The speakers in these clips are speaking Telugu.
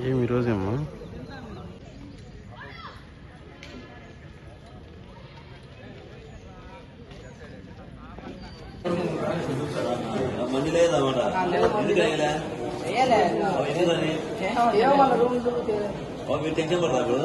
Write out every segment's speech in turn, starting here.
ఏమి ఈరోజేమ్మా మంది లేదన్నమాట ఎందుకు టెన్షన్ పడతా ఇప్పుడు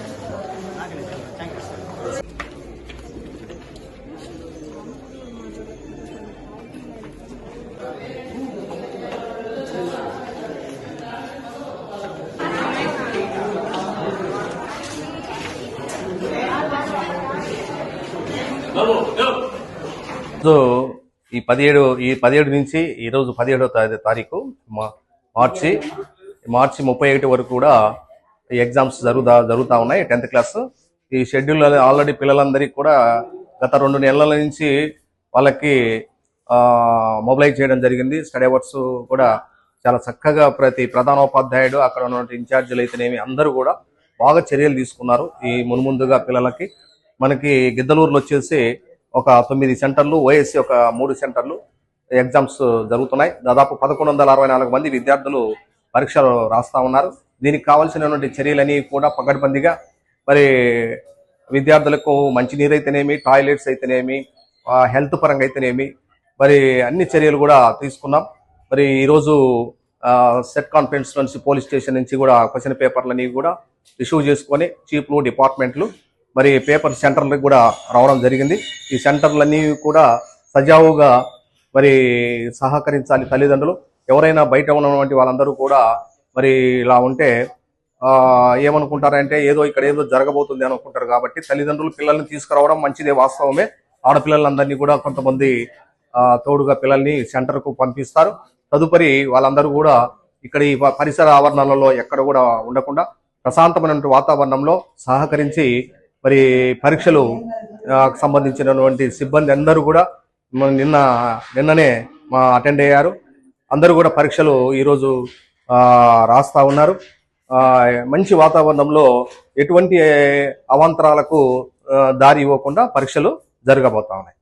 సో ఈ పదిహేడు ఈ పదిహేడు నుంచి ఈరోజు పదిహేడో తారీఖు మార్చి మార్చి ముప్పై ఒకటి వరకు కూడా ఎగ్జామ్స్ జరుగుతా జరుగుతూ ఉన్నాయి టెన్త్ క్లాస్. ఈ షెడ్యూల్ ఆల్రెడీ పిల్లలందరికీ కూడా గత రెండు నెలల నుంచి వాళ్ళకి మొబిలైజ్ చేయడం జరిగింది. స్టడీ అవర్స్ కూడా చాలా చక్కగా ప్రతి ప్రధానోపాధ్యాయుడు అక్కడ ఉన్నటువంటి ఇన్ఛార్జీలు అయితేనేమి అందరూ కూడా బాగా చర్యలు తీసుకున్నారు. ఈ మున్ముందుగా పిల్లలకి మనకి గిద్దలూరులో వచ్చేసి ఒక తొమ్మిది సెంటర్లు ఓఎస్సి ఒక మూడు సెంటర్లు ఎగ్జామ్స్ జరుగుతున్నాయి. దాదాపు పదకొండు వందల అరవై నాలుగు మంది విద్యార్థులు పరీక్షలు రాస్తా ఉన్నారు. దీనికి కావాల్సినటువంటి చర్యలని కూడా పకడ్బందీగా మరి విద్యార్థులకు మంచినీరు అయితేనేమి టాయిలెట్స్ అయితేనేమి హెల్త్ పరంగా అయితేనేమి మరి అన్ని చర్యలు కూడా తీసుకున్నాం. మరి ఈరోజు సెట్ కాన్ఫరెన్స్ నుంచి పోలీస్ స్టేషన్ నుంచి కూడా క్వశ్చన్ పేపర్లని కూడా ఇష్యూ చేసుకొని చీఫ్లు డిపార్ట్మెంట్లు మరి పేపర్ సెంటర్లకు కూడా రావడం జరిగింది. ఈ సెంటర్లన్నీ కూడా సజావుగా మరి సహకరించాలి తల్లిదండ్రులు. ఎవరైనా బయట ఉన్నటువంటి వాళ్ళందరూ కూడా మరి ఇలా ఉంటే ఆ, ఏమనుకుంటారంటే ఏదో ఇక్కడ ఏదో జరగబోతుంది అనుకుంటారు కాబట్టి తల్లిదండ్రులు పిల్లల్ని తీసుకురావడం మంచిదే వాస్తవమే. ఆడపిల్లలందరినీ కూడా కొంతమంది ఆ, తోడుగా పిల్లల్ని సెంటర్కు పంపిస్తారు. తదుపరి వాళ్ళందరూ కూడా ఇక్కడ ఈ పరిసర ఆవరణలలో ఎక్కడ కూడా ఉండకుండా ప్రశాంతమైనటువంటి వాతావరణంలో సహకరించి మరి పరీక్షలు సంబంధించినటువంటి సిబ్బంది అందరూ కూడా నిన్న నిన్ననే మా అటెండ్ అయ్యారు. అందరూ కూడా పరీక్షలు ఈరోజు రాస్తా ఉన్నారు. మంచి వాతావరణంలో ఎటువంటి అవాంతరాలకు దారి ఇవ్వకుండా పరీక్షలు జరగబోతా ఉన్నాయి.